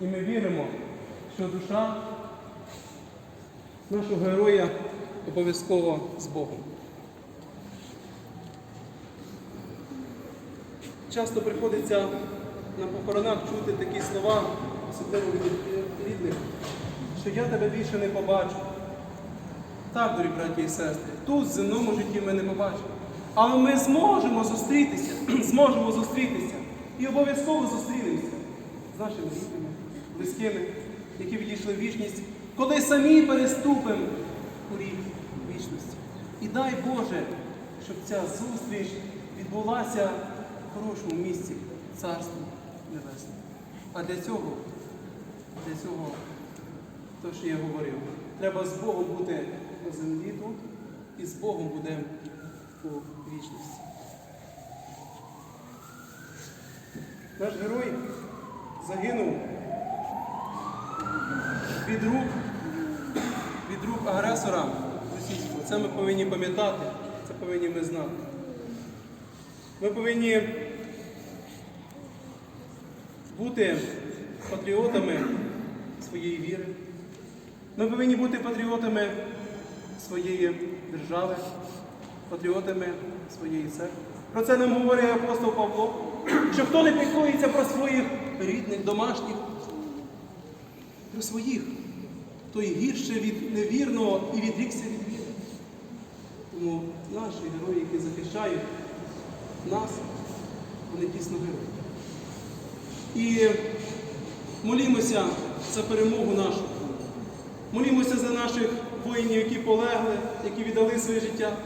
І ми віримо, що душа нашого героя обов'язково з Богом. Часто приходиться на похоронах чути такі слова, особливо від рідних, що я тебе більше не побачу. Так, дорогі браті і сестри, тут в земному житті ми не побачимо. Але ми зможемо зустрітися, зможемо зустрітися і обов'язково зустрінемося з нашими рідними, близькими, які відійшли в вічність, коли самі переступимо поріг вічності. І дай Боже, щоб ця зустріч відбулася в хорошому місці Царстві Небесному. А для цього, для цього, то, що я говорив, треба з Богом бути на землі тут і з Богом будемо у вічності. Наш герой загинув від рук, від рук агресора російського. Це ми повинні пам'ятати, це повинні ми знати. Ми повинні бути патріотами своєї віри. Ми повинні бути патріотами своєї держави, патріотами своєї церкви. Про це нам говорить апостол Павло, що хто не піклується про своїх рідних, домашніх, про своїх, той гірше від невірного і відрікся від віри. Тому наші герої, які захищають нас, вони дійсно герої. І молімося за перемогу нашу. Молімося за наших воїнів, які полегли, які віддали своє життя.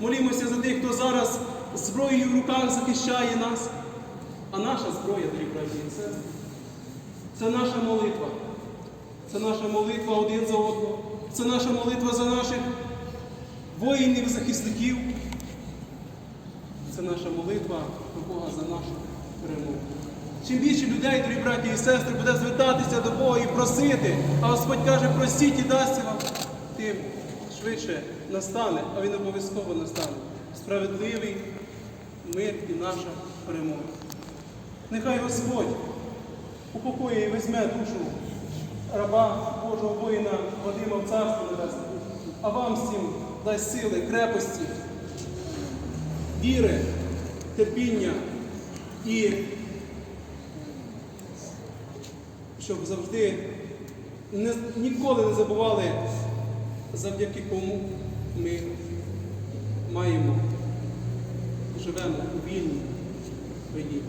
Молімося за тих, хто зараз зброєю в руках захищає нас. А наша зброя, дорогі браті і сестри, це наша молитва. Це наша молитва один за одного. Це наша молитва за наших воїнів, захисників. Це наша молитва до Бога за нашу перемогу. Чим більше людей, дорогі браті і сестри, буде звертатися до Бога і просити, а Господь каже, просіть і дасть вам, тим швидше настане, а він обов'язково настане. Справедливий мир і наша перемога. Нехай Господь упокоює і візьме душу раба Божого воїна Вадима в Царство Небесне, а вам всім дасть сили, крепості, віри, терпіння і щоб завжди не, ніколи не забували, завдяки кому ми маємо, живемо у вільній країні.